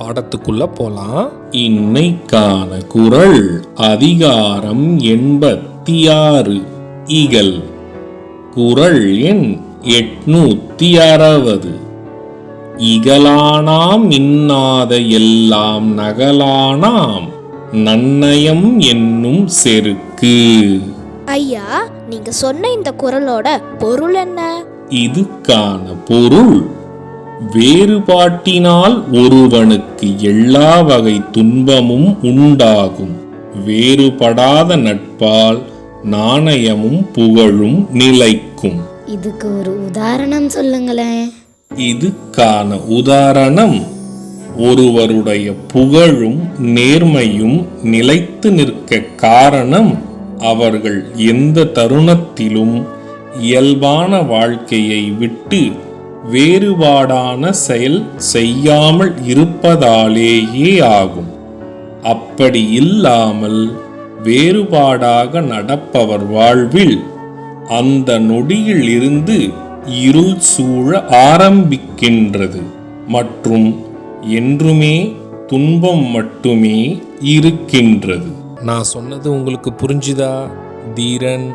பாடத்துக்குள்ள போலாம். இன்னைக்கான குரல் அதிகாரம் எண்பத்தி ஆறு இகல். குரல் எண் எட்நூத்தி அறுபது இகலானாம் இன்னாத எல்லாம் நகலானாம் நன்னயம் என்னும் செருக்கு. ஐயா நீங்க சொன்ன இந்த குரலோட பொருள் என்ன? இதுக்கான பொருள் வேறுபாட்டினால் ஒருவனுக்கு எல்லா வகை துன்பமும் உண்டாகும். வேறுபடாத நட்பால் நாணயமும் புகழும் நிலைக்கும். இதுக்கு ஒரு உதாரணம் சொல்லுங்களேன். இதுக்கான உதாரணம் ஒருவருடைய புகழும் நேர்மையும் நிலைத்து நிற்க காரணம் அவர்கள் எந்த தருணத்திலும் இயல்பான வாழ்க்கையை விட்டு வேறுபாடான செயல் செய்யாமல் இருப்பதாலேயே ஆகும். அப்படி இல்லாமல் வேறுபாடாக நடப்பவர் வாழ்வில் அந்த நொடியில் இருந்து இருள் சூழ ஆரம்பிக்கின்றது. மற்றும் என்றுமே துன்பம் மட்டுமே இருக்கின்றது. நான் சொன்னது உங்களுக்கு புரிஞ்சுதா? தீரன்